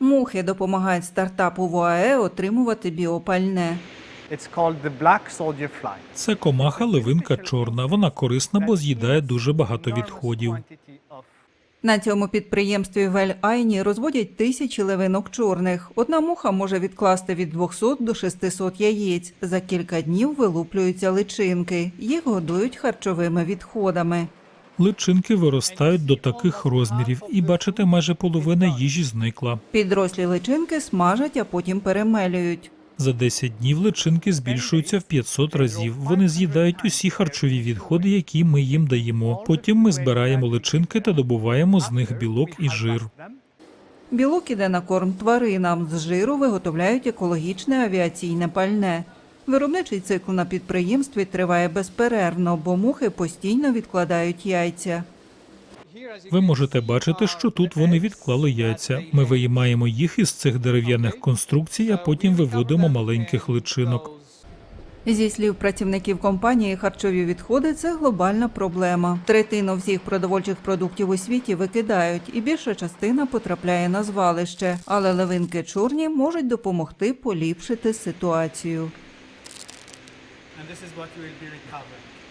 Мухи допомагають стартапу в ОАЕ отримувати біопальне. Це комаха левинка чорна. Вона корисна, бо з'їдає дуже багато відходів. На цьому підприємстві в Ель-Айні розводять тисячі левинок чорних. Одна муха може відкласти від 200 до 600 яєць. За кілька днів вилуплюються личинки. Їх годують харчовими відходами. Личинки виростають до таких розмірів, і бачите, майже половина їжі зникла. Підрослі личинки смажать, а потім перемелюють. За 10 днів личинки збільшуються в 500 разів. Вони з'їдають усі харчові відходи, які ми їм даємо. Потім ми збираємо личинки та добуваємо з них білок і жир. Білок іде на корм тваринам. З жиру виготовляють екологічне авіаційне пальне. Виробничий цикл на підприємстві триває безперервно, бо мухи постійно відкладають яйця. Ви можете бачити, що тут вони відклали яйця. Ми виймаємо їх із цих дерев'яних конструкцій, а потім виводимо маленьких личинок. Зі слів працівників компанії, харчові відходи це глобальна проблема. Третину всіх продовольчих продуктів у світі викидають, і більша частина потрапляє на звалище. Але левинки чорні можуть допомогти поліпшити ситуацію. And this is what we will be recovering.